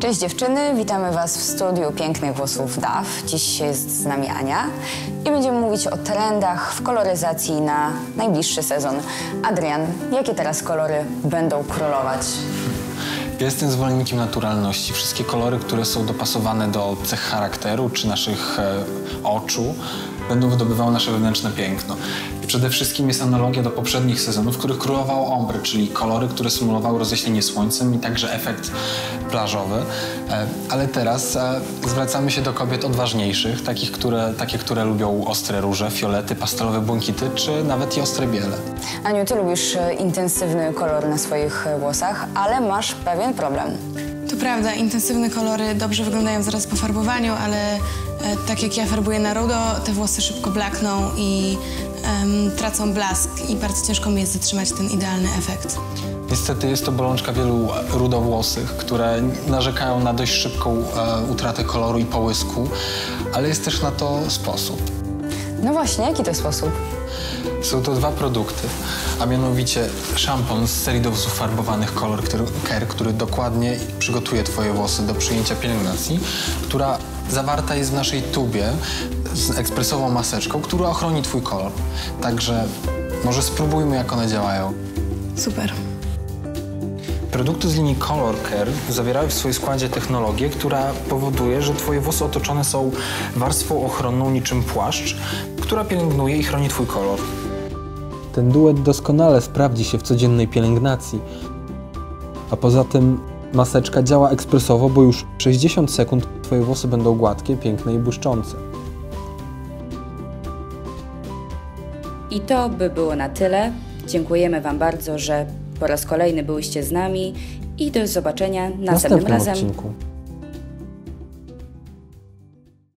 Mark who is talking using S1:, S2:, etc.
S1: Cześć dziewczyny, witamy Was w studiu Pięknych Włosów DAF. Dziś jest z nami Ania i będziemy mówić o trendach w koloryzacji na najbliższy sezon. Adrian, jakie teraz kolory będą królować?
S2: Ja jestem zwolennikiem naturalności. Wszystkie kolory, które są dopasowane do cech charakteru czy naszych e, oczu, będą wydobywały nasze wewnętrzne piękno. I przede wszystkim jest analogia do poprzednich sezonów, w których królowało ombre, czyli kolory, które symulowały roześlenie słońcem i także efekt plażowy. E, ale teraz e, zwracamy się do kobiet odważniejszych, takich, które, takie, które lubią ostre róże, fiolety, pastelowe błękity, czy nawet i ostre biele.
S1: Aniu, Ty lubisz e, intensywny kolor na swoich włosach, ale masz pewien problem.
S3: Prawda, intensywne kolory dobrze wyglądają zaraz po farbowaniu, ale e, tak jak ja farbuję na rudo, te włosy szybko blakną i em, tracą blask i bardzo ciężko mi jest zatrzymać ten idealny efekt.
S2: Niestety jest to bolączka wielu rudowłosych, które narzekają na dość szybką e, utratę koloru i połysku, ale jest też na to sposób.
S1: No właśnie, jaki to sposób?
S2: Są to dwa produkty, a mianowicie szampon z serii do włosów farbowanych Color Care, który dokładnie przygotuje Twoje włosy do przyjęcia pielęgnacji, która zawarta jest w naszej tubie z ekspresową maseczką, która ochroni Twój kolor. Także może spróbujmy, jak one działają.
S3: Super.
S2: Produkty z linii Color Care zawierały w swoim składzie technologię, która powoduje, że Twoje włosy otoczone są warstwą ochronną niczym płaszcz, która pielęgnuje i chroni Twój kolor.
S4: Ten duet doskonale sprawdzi się w codziennej pielęgnacji. A poza tym maseczka działa ekspresowo, bo już 60 sekund Twoje włosy będą gładkie, piękne i błyszczące.
S5: I to by było na tyle. Dziękujemy Wam bardzo, że po raz kolejny byłyście z nami i do zobaczenia następnym
S4: następnym
S5: razem.
S4: odcinku.